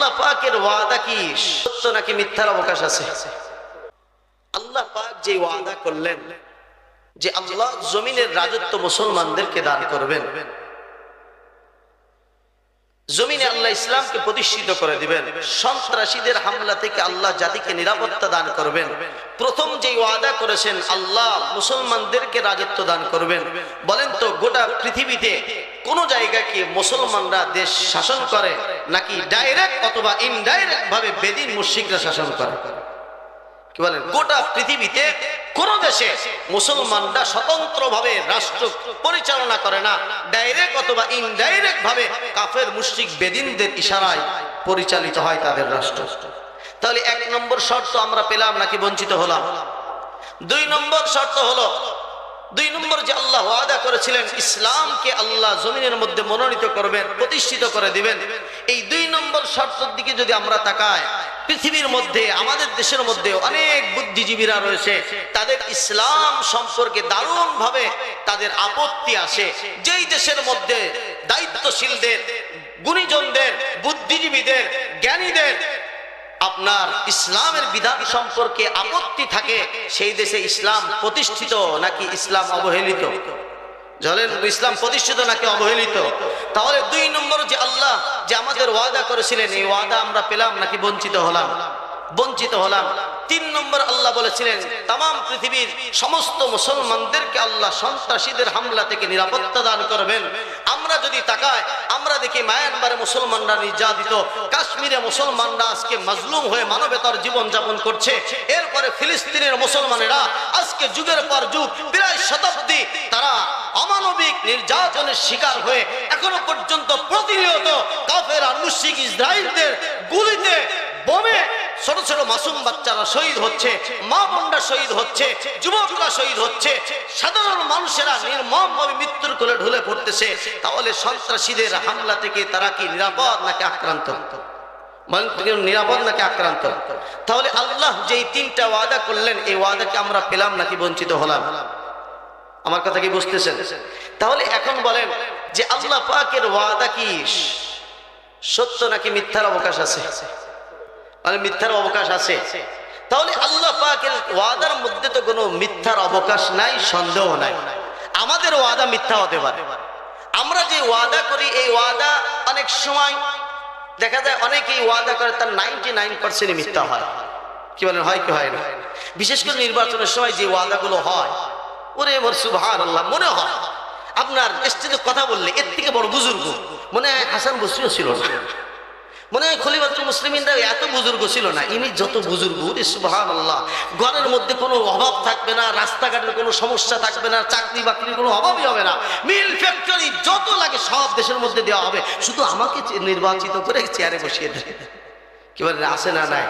আল্লাহ পাকের ওয়াদা কি? সত্য নাকি মিথ্যার অবকাশ আছে? আল্লাহ পাক যে ওয়াদা করলেন যে আল্লাহ জমিনের রাজত্ব মুসলমানদেরকে দান করবেন, জমিনে আল্লাহ ইসলামকে প্রতিষ্ঠিত করে দিবেন, সন্ত্রাসীদের হামলা থেকে আল্লাহ জাতিকে নিরাপত্তা দান করবেন, প্রথম যে ওয়াদা করেছেন, আল্লাহ মুসলমানদেরকে রাজত্ব দান করবেন, বলেন তো গোটা পৃথিবীতে কোন জায়গাকে মুসলমানরা দেশ শাসন করে নাকি ডাইরেক্ট অথবা ইনডাইরেক্ট ভাবে বেদিন মুশিকরা শাসন করে? কি বলেন? গোটা পৃথিবীতে কোন দেশে মুসলমানরা স্বতন্ত্র ভাবে রাষ্ট্র পরিচালনা করে না ডাইরেক্ট অথবা ইনডাইরেক্ট ভাবে কাফের মুশিক বেদিনদের ইশারায় পরিচালিত হয় তাদের রাষ্ট্র। তাহলে এক নম্বর শর্ত আমরা পেলাম নাকি বঞ্চিত হলাম? দুই নম্বর শর্ত হলো দুই নম্বর যে আল্লাহ ওয়াদা করেছিলেন, ইসলামকে আল্লাহ জমিনের মধ্যে মনোনীত করবেন, প্রতিষ্ঠিত করে দিবেন। এই দুই নম্বর শর্তের দিকে যদি আমরা তাকাই, পৃথিবীর মধ্যে, আমাদের দেশের মধ্যে অনেক বুদ্ধিজীবীরা রয়েছে, তাদের ইসলাম সম্পর্কে দারুণ ভাবে তাদের আপত্তি আসে। যেই দেশের মধ্যে দায়িত্বশীলদের, গুণীজনদের, বুদ্ধিজীবীদের, জ্ঞানীদের আপনার ইসলামের বিধান সম্পর্কে আপত্তি থাকে, সেই দেশে ইসলাম প্রতিষ্ঠিত নাকি ইসলাম অবহেলিত? জলেন ইসলাম প্রতিষ্ঠিত নাকি অবহেলিত? তাহলে দুই নম্বর যে আল্লাহ যে আমাদের ওয়াদা করেছিলেন, এই ওয়াদা আমরা পেলাম নাকি বঞ্চিত হলাম? বঞ্চিত হলাম। তিন নম্বর আল্লাহ বলেছিলেন তাম পৃথিবীর সমস্ত মুসলমানদেরকে আল্লাহ সন্ত্রাসীদের হামলা থেকে নিরাপত্তা দান করবেন। আমরা যদি তাকায় আমরা দেখি মায়ানবারে মুসলমানরা নির্যাতিত, কাশ্মীরে মুসলমানরা আজকে মজলুম হয়ে মানবেতর জীবন যাপন করছে। এরপরে ফিলিস্তিনের মুসলমানেরা আজকে যুগের পর যুগ, প্রায় শতাব্দী তারা অমানবিক নির্যাতনের শিকার হয়ে এখনও পর্যন্ত প্রতিনিয়ত কাফের আর ইসরায়েলদের গুলিতে বোমে ছোট ছোট মাসুম বাচ্চারা শহীদ হচ্ছে, মা বোনরা শহীদ হচ্ছে, যুবকরা শহীদ হচ্ছে, সাধারণ মানুষেরা নির্মমভাবে মৃত্যুর কোলে ঢুলে পড়তেছে। তাহলে সন্ত্রাসীদের হামলা থেকে তারা কি নিরাপদ নাকি আক্রান্ত? নিরাপদ নাকি আক্রান্ত? তাহলে আল্লাহ যে তিনটা ওয়াদা করলেন, এই ওয়াদাকে আমরা পেলাম নাকি বঞ্চিত হলাম? আমার কথা কি বুঝতেছেন? তাহলে এখন বলেন যে আল্লাহ পাকের ওয়াদা কি? সত্য নাকি মিথ্যার অবকাশ আছে? মানে মিথ্যার অবকাশ আছে। তাহলে আল্লাহ পাকের ওয়াদার মধ্যে তো কোনো মিথ্যার অবকাশ নাই, সন্দেহ নাই। আমাদের ওয়াদা মিথ্যা হতে পারে। আমরা যে ওয়াদা করি, এই ওয়াদা অনেক সময় দেখা যায় অনেকেই ওয়াদা করে তার নাইনটি নাইন পার্সেন্ট মিথ্যা হয়। কি বলেন, হয় কি হয় না? বিশেষ করে নির্বাচনের সময় যে ওয়াদাগুলো হয়, ওরে মোর সুবহান আল্লাহ মনে হয় আপনার কথা বললে এর থেকে বড় বুজুর্গ। মনে হয় হাসান বসরিও ছিল না। মনে হয় খলিফাতুল মুসলিমিনরা এত বুজুর্গ ছিল না। ইনি যত বুজুর্গ সুবহান আল্লাহ ঘরের মধ্যে কোনো অভাব থাকবে না, রাস্তাঘাটের কোনো সমস্যা থাকবে না, চাকরি বাকরির কোনো অভাবই হবে না। মিল ফ্যাক্টরি যত লাগে সব দেশের মধ্যে দেওয়া হবে। শুধু আমাকে নির্বাচিত করে চেয়ারে বসিয়ে দেয় কি বলে, আসে না নাই?